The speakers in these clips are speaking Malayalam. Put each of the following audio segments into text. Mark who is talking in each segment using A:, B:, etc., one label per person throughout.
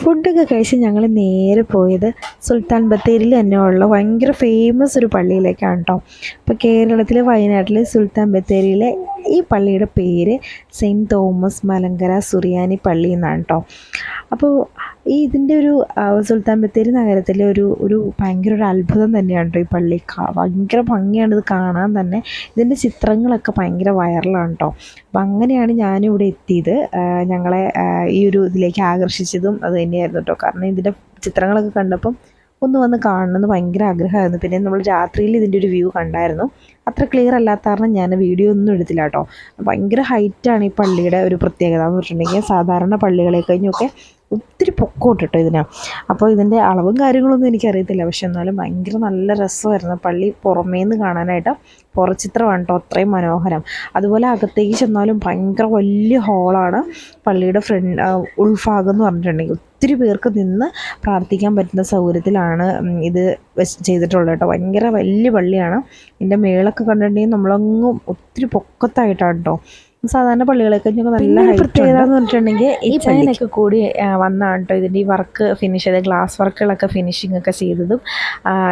A: ഫുഡൊക്കെ കഴിച്ച് ഞങ്ങൾ നേരെ പോയത് സുൽത്താൻ ബത്തേരിയിൽ തന്നെ ഉള്ള. ഭയങ്കര ഫേമസ് ഒരു പള്ളിയിലേക്കാണ് കേട്ടോ അപ്പോൾ കേരളത്തിലെ വയനാട്ടിലെ സുൽത്താൻ ബത്തേരിയിലെ ഈ പള്ളിയുടെ പേര് സെയിന്റ് തോമസ് മലങ്കര സുറിയാനി പള്ളി എന്നാണ് കേട്ടോ അപ്പോൾ ഈ ഇതിന്റെ ഒരു സുൽത്താൻ ബത്തേരി നഗരത്തിലെ ഒരു ഒരു ഭയങ്കര ഒരു അത്ഭുതം തന്നെയാണ് ഈ പള്ളി ഭയങ്കര ഭംഗിയാണ് ഇത് കാണാൻ തന്നെ. ഇതിന്റെ ചിത്രങ്ങളൊക്കെ ഭയങ്കര വൈറലാണ് കേട്ടോ അപ്പം അങ്ങനെയാണ് ഞാനിവിടെ എത്തിയത്. ഞങ്ങളെ ഈ ഒരു ഇതിലേക്ക് ആകർഷിച്ചതും അത് തന്നെയായിരുന്നു കേട്ടോ കാരണം ഇതിന്റെ ചിത്രങ്ങളൊക്കെ കണ്ടപ്പം ഒന്ന് വന്ന് കാണണമെന്ന് ഭയങ്കര ആഗ്രഹമായിരുന്നു. പിന്നെ നമ്മൾ രാത്രിയിൽ ഇതിന്റെ ഒരു വ്യൂ കണ്ടായിരുന്നു. അത്ര ക്ലിയർ അല്ലാത്ത കാരണം ഞാൻ വീഡിയോ ഒന്നും എടുത്തില്ല കേട്ടോ ഭയങ്കര ഹൈറ്റാണ് ഈ പള്ളിയുടെ ഒരു പ്രത്യേകത എന്ന് പറഞ്ഞിട്ടുണ്ടെങ്കിൽ സാധാരണ പള്ളികളെ കഴിഞ്ഞൊക്കെ ഒത്തിരി പൊക്കോട്ട് കേട്ടോ ഇതിന്. അപ്പോൾ ഇതിന്റെ അളവും കാര്യങ്ങളൊന്നും എനിക്കറിയത്തില്ല. പക്ഷെ എന്നാലും ഭയങ്കര നല്ല രസമായിരുന്നു. പള്ളി പുറമേ നിന്ന് കാണാനായിട്ട് പുറച്ചിത്രമാണ് കേട്ടോ അത്രയും മനോഹരം. അതുപോലെ അകത്തേക്ക് ചെന്നാലും ഭയങ്കര വലിയ ഹോളാണ് പള്ളിയുടെ ഫ്രണ്ട് ഉൾഭാഗം എന്ന് പറഞ്ഞിട്ടുണ്ടെങ്കിൽ. ഒത്തിരി പേർക്ക് നിന്ന് പ്രാർത്ഥിക്കാൻ പറ്റുന്ന സൗകര്യത്തിലാണ് ഇത് ചെയ്തിട്ടുള്ളത് കേട്ടോ ഭയങ്കര വലിയ പള്ളിയാണ്. ഇതിന്റെ മേളൊക്കെ കണ്ടിട്ടുണ്ടെങ്കിൽ നമ്മളങ്ങും ഒത്തിരി പൊക്കത്തായിട്ടാണ് കേട്ടോ സാധാരണ പള്ളികളൊക്കെ നല്ല പ്രത്യേകത എന്ന് പറഞ്ഞിട്ടുണ്ടെങ്കിൽ ഈ ചൈനൊക്കെ കൂടി വന്നാണ് കേട്ടോ ഇതിന്റെ ഈ വർക്ക് ഫിനിഷ് ചെയ്ത് ഗ്ലാസ് വർക്കുകളൊക്കെ ഫിനിഷിംഗ് ഒക്കെ ചെയ്തതും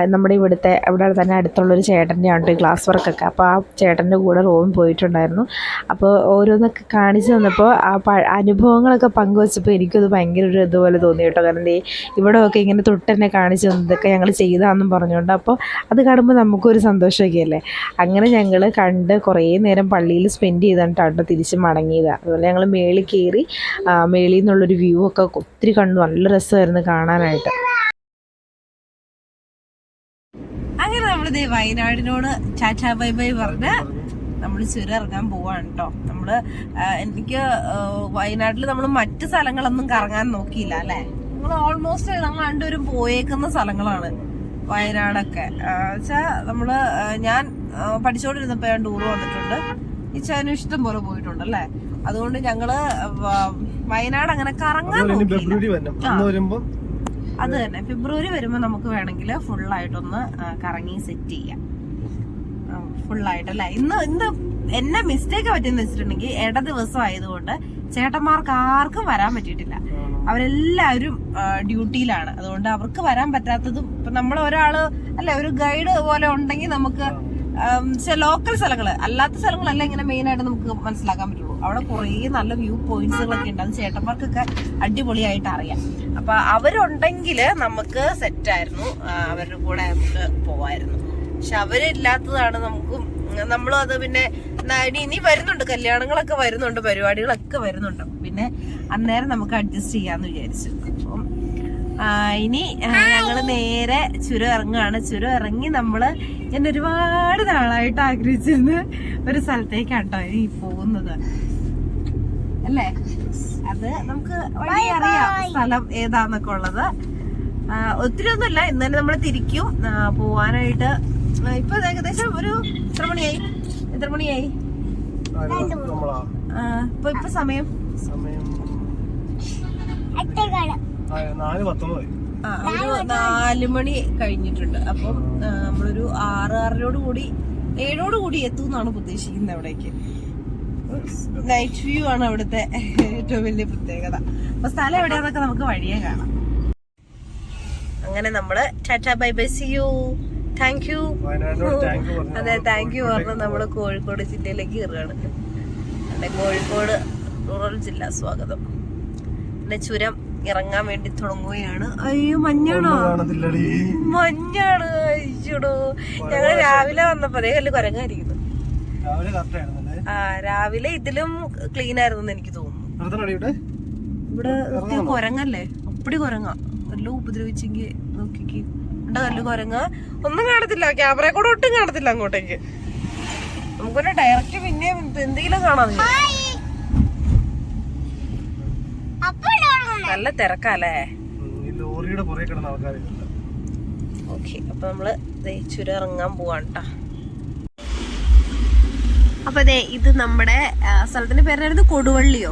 A: നമ്മുടെ ഇവിടുത്തെ ഇവിടെ തന്നെ അടുത്തുള്ളൊരു ചേട്ടന്റെ ആണ് ഈ ഗ്ലാസ് വർക്കൊക്കെ അപ്പോൾ ആ ചേട്ടന്റെ കൂടെ റൂമിൽ പോയിട്ടുണ്ടായിരുന്നു. അപ്പോൾ ഓരോന്നൊക്കെ കാണിച്ചു തന്നപ്പോൾ ആ പ അനുഭവങ്ങളൊക്കെ പങ്കുവച്ചപ്പോൾ എനിക്കത് ഭയങ്കര ഒരു ഇതുപോലെ തോന്നി കേട്ടോ കാരണം ഇവിടെ ഒക്കെ ഇങ്ങനെ തൊട്ടെന്നെ കാണിച്ചു തന്നതൊക്കെ ഞങ്ങൾ ചെയ്താന്നും പറഞ്ഞുകൊണ്ട് അപ്പോൾ അത് കാണുമ്പോൾ നമുക്കൊരു സന്തോഷമൊക്കെ അല്ലേ അങ്ങനെ ഞങ്ങൾ കണ്ട് കുറേ നേരം പള്ളിയിൽ സ്പെൻഡ് ചെയ്തിട്ടാണ് തിരിച്ച് മടങ്ങിയത്. അതുപോലെ ഞങ്ങൾ മേളിൽ കയറി മേളിൽ നിന്നുള്ളൊരു വ്യൂ ഒക്കെ ഒത്തിരി കണ്ടു. നല്ല രസമായിരുന്നു കാണാനായിട്ട്.
B: അങ്ങനെ നമ്മൾ വയനാടിനോട് ചാച്ചാ ബൈ ബൈ പറഞ്ഞ് നമ്മൾ ചുരം ഇറങ്ങാൻ പോവാണ് കേട്ടോ നമ്മൾ എനിക്ക് വയനാട്ടിൽ നമ്മൾ മറ്റ് സ്ഥലങ്ങളൊന്നും കറങ്ങാൻ നോക്കിയില്ല അല്ലെ? നമ്മൾ ഓൾമോസ്റ്റ് രണ്ടുപേരും പോയേക്കുന്ന സ്ഥലങ്ങളാണ് വയനാടൊക്കെ. വെച്ചാ നമ്മൾ ഞാൻ പഠിച്ചോണ്ടിരുന്നപ്പോ ഞാൻ ടൂർ വന്നിട്ടുണ്ട്. ഇച്ചാനും ഇഷ്ടം പോലെ പോയിട്ടുണ്ട് അല്ലേ അതുകൊണ്ട് ഞങ്ങൾ വയനാട് അങ്ങനെ കറങ്ങാൻ അത് തന്നെ. ഫെബ്രുവരി വരുമ്പോ നമുക്ക് വേണമെങ്കിൽ ഫുള്ളായിട്ടൊന്ന് കറങ്ങി സെറ്റ് ചെയ്യാം. ഫുള്ളായിട്ട് അല്ലേ ഇന്ന് ഇന്ന് എന്നെ മിസ്റ്റേക്ക് പറ്റിയെന്ന് വെച്ചിട്ടുണ്ടെങ്കിൽ ഇട ദിവസം ആയതുകൊണ്ട് ചേട്ടന്മാർക്ക് ആർക്കും വരാൻ പറ്റിയിട്ടില്ല. അവരെല്ലാവരും ഡ്യൂട്ടിയിലാണ്. അതുകൊണ്ട് അവർക്ക് വരാൻ പറ്റാത്തതും ഇപ്പൊ നമ്മൾ ഒരാൾ അല്ലെ ഒരു ഗൈഡ് പോലെ ഉണ്ടെങ്കിൽ നമുക്ക് ലോക്കൽ സ്ഥലങ്ങൾ. അല്ലാത്ത സ്ഥലങ്ങളല്ല ഇങ്ങനെ മെയിൻ ആയിട്ട് നമുക്ക് മനസ്സിലാക്കാൻ പറ്റുള്ളൂ. അവിടെ കുറേ നല്ല വ്യൂ പോയിന്റ്സുകളൊക്കെ ഉണ്ട്. അത് ചേട്ടന്മാർക്കൊക്കെ അടിപൊളിയായിട്ട് അറിയാം. അപ്പൊ അവരുണ്ടെങ്കിൽ നമുക്ക് സെറ്റായിരുന്നു അവരുടെ കൂടെ നമുക്ക് പോവായിരുന്നു. പക്ഷെ അവരില്ലാത്തതാണ് നമുക്കും നമ്മളും അത് പിന്നെ ഇനി വരുന്നുണ്ട്. കല്യാണങ്ങളൊക്കെ വരുന്നുണ്ട്. പരിപാടികളൊക്കെ വരുന്നുണ്ട്. പിന്നെ അന്നേരം നമുക്ക് അഡ്ജസ്റ്റ് ചെയ്യാന്ന് വിചാരിച്ചു. അപ്പം ഇനി ഞങ്ങൾ ഞങ്ങൾ നേരെ ചുരം ഇറങ്ങുകയാണ് ചുരം ഇറങ്ങി നമ്മൾ ഞാൻ ഒരുപാട് നാളായിട്ട് ആഗ്രഹിച്ചിരുന്ന ഒരു സ്ഥലത്തേക്കാണ് കേട്ടോ ഇനി പോകുന്നത്. അല്ലേ? അത് നമുക്ക് വഴി അറിയാം സ്ഥലം ഏതാന്നൊക്കെ ഉള്ളത്. ഒത്തിരി ഒന്നുമില്ല ഇന്നലെ നമ്മൾ തിരിക്കും. പോവാനായിട്ട്. ഇപ്പൊ ഏകദേശം ഒരു എത്ര മണിയായി? എത്ര മണിയായി? ഇപ്പൊ ഇപ്പൊ സമയം?
C: സമയം നാല് പത്തൊമ്പത്
B: ആ, ഒരു നാല് മണി കഴിഞ്ഞിട്ടുണ്ട്. അപ്പം നമ്മളൊരു ആറ് ആറിനോട് കൂടി ഏഴോട് കൂടി എത്തും എന്നാണ് പ്രതീക്ഷിക്കുന്നത് അവിടേക്ക്. നൈറ്റ് വ്യൂ ആണ് അവിടുത്തെ ഏറ്റവും വലിയ പ്രത്യേകത. അപ്പൊ സ്ഥലം എവിടെയാന്നൊക്കെ നമുക്ക് വഴിയെ കാണാം. അങ്ങനെ നമ്മൾ tata bye bye see you. Thank you അതെ താങ്ക് യു പറഞ്ഞ് നമ്മൾ കോഴിക്കോട് ജില്ലയിലേക്ക് കയറുകയാണ്. അതെ കോഴിക്കോട് റൂറൽ ജില്ല സ്വാഗതം. പിന്നെ ചുരം ഇറങ്ങാൻ വേണ്ടി തുടങ്ങുകയാണ്. അയ്യോ മഞ്ഞാണോ? മഞ്ഞാണ്. അയ്യോടോ. ഞങ്ങൾ രാവിലെ വന്നപ്പോ അതേ കല്ല് കുരങ്ങായിരിക്കുന്നു. ആ രാവിലെ ഇതിലും ക്ലീൻ ആയിരുന്നു എനിക്ക് തോന്നുന്നു.
C: ഇവിടെ?
B: കുരങ്ങല്ലേ? അപ്പടി കുരങ്ങ. എല്ലാം ഉപദ്രവിച്ചെങ്കിൽ നോക്കിക്ക്. ഇവിടെ കല്ല് കുരങ്ങ. ഒന്നും കാണത്തില്ല. ക്യാമറയെ കൂടെ ഒട്ടും കാണത്തില്ല അങ്ങോട്ടേക്ക്. നമുക്കൊരു ഡയറക്റ്റ് പിന്നെ എന്തെങ്കിലും കാണാൻ നല്ല തിരക്കല്ലേ?
C: ഉം, ഈ ലോറിയുടെ പുറകെ കിടന്ന ആൾക്കാരില്ല
B: ഓക്കെ അപ്പൊ നമ്മൾ ചുരം ഇറങ്ങാൻ പോവാണ് അപ്പൊ അതെ ഇത് നമ്മുടെ സ്ഥലത്തിന്റെ പേരായിരുന്നു കൊടുവള്ളിയോ?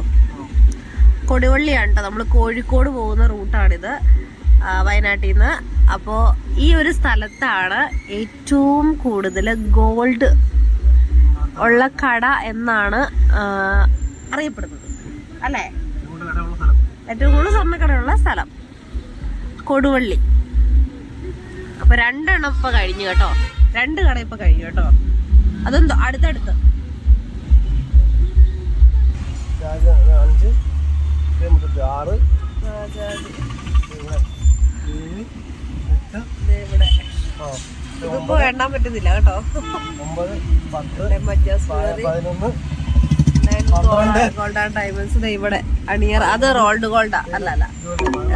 B: കൊടുവള്ളിയാണ് കേട്ടോ നമ്മൾ കോഴിക്കോട് പോകുന്ന റൂട്ടാണിത് വയനാട്ടിൽ നിന്ന് അപ്പോൾ ഈ ഒരു സ്ഥലത്താണ് ഏറ്റവും കൂടുതൽ ഗോൾഡ് ഉള്ള കട എന്നാണ് അറിയപ്പെടുന്നത്. അല്ലേ? ഏറ്റവും കൂടുതൽ സ്വർണക്കടയുള്ള സ്ഥലം. കൊടുവള്ളി. അപ്പൊ രണ്ടെണ്ണം ഇപ്പൊ കഴിഞ്ഞു കേട്ടോ. രണ്ട് കട ഇപ്പൊ കഴിഞ്ഞു കേട്ടോ. അതെന്തോ? അടുത്തടുത്ത്.
C: ആറ്
B: ഇതിപ്പോ എണ്ണാൻ പറ്റുന്നില്ല കേട്ടോ.
C: ഒമ്പത് പത്ത് പതിനൊന്ന്
B: ഗോൾഡ് ആൻഡ് ഡയമണ്ട്സ് ഇവിടെ അണിയർ അത് റോൾഡ് ഗോൾഡാ അല്ല അല്ല.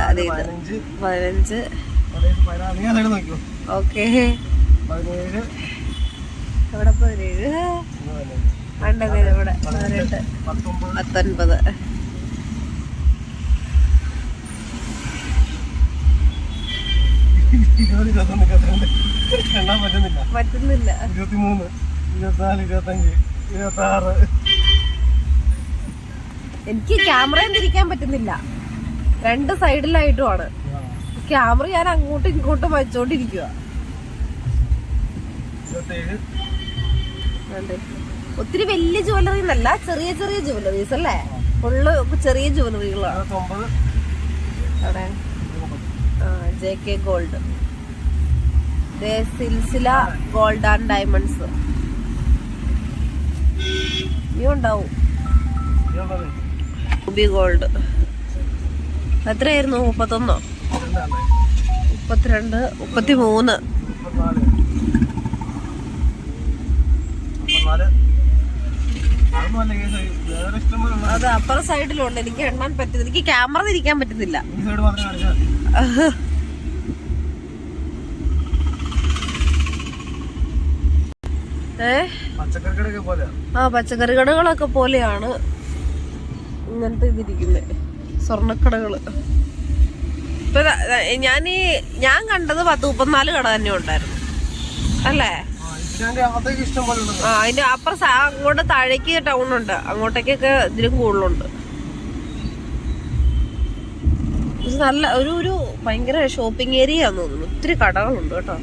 B: അതെ ഇത്
C: പതിനഞ്ച്.
B: ഓക്കെ. ഇവിടെ പതിനേഴ്?
C: ഇത്
B: ഇവിടെ പതിനെട്ട്. പത്തൊൻപത്.
C: പറ്റുന്നില്ല. ഇരുപത്തിമൂന്ന് ഇരുപത്തിനാല് ഇരുപത്തഞ്ച് ഇരുപത്തി ആറ്
B: എനിക്ക് ക്യാമറയും തിരിക്കാൻ പറ്റുന്നില്ല. രണ്ട് സൈഡിലായിട്ടുമാണ് ക്യാമറ ഞാൻ അങ്ങോട്ടും ഇങ്ങോട്ടും വച്ചോണ്ടിരിക്കുക ഒത്തിരി വലിയ ജുവലറി എന്നല്ല ചെറിയ ചെറിയ ജുവലറീസ് അല്ലേ? ഫുള്ള് ചെറിയ
C: ജുവലറികളാണ്
B: അവിടെ. J K gold Silsila gold and diamonds ഇനി ഉണ്ടാവും. Ruby gold. എത്രയായിരുന്നു? മുപ്പത്തൊന്നോ? മുപ്പത്തിരണ്ട് മുപ്പത്തി മൂന്ന് അത് അപ്പുറ സൈഡിലുണ്ട്. എനിക്ക് എണ്ണാൻ പറ്റുന്നില്ല. എനിക്ക് ക്യാമറ തിരിക്കാൻ പറ്റുന്നില്ല. ഏ? ആ പച്ചക്കറി കടകളൊക്കെ പോലെയാണ്. ഇങ്ങനത്തെ ഇതിരിക്കുന്നത് സ്വർണക്കടകൾ. ഇപ്പൊ ഞാൻ ഞാൻ കണ്ടത് പത്ത് മുപ്പത്തിനാല് കട തന്നെ ഉണ്ടായിരുന്നു. അല്ലേ? ആ അതിന്റെ അപ്പുറം അങ്ങോട്ട് താഴേക്ക് ടൗൺ ഉണ്ട്. അങ്ങോട്ടേക്കൊക്കെ ഇതിലും കൂടുതലുണ്ട്. നല്ല ഒരു ഒരു ഭയങ്കര ഷോപ്പിംഗ് ഏരിയ തോന്നുന്നു. ഒത്തിരി കടകളുണ്ട് കേട്ടോ.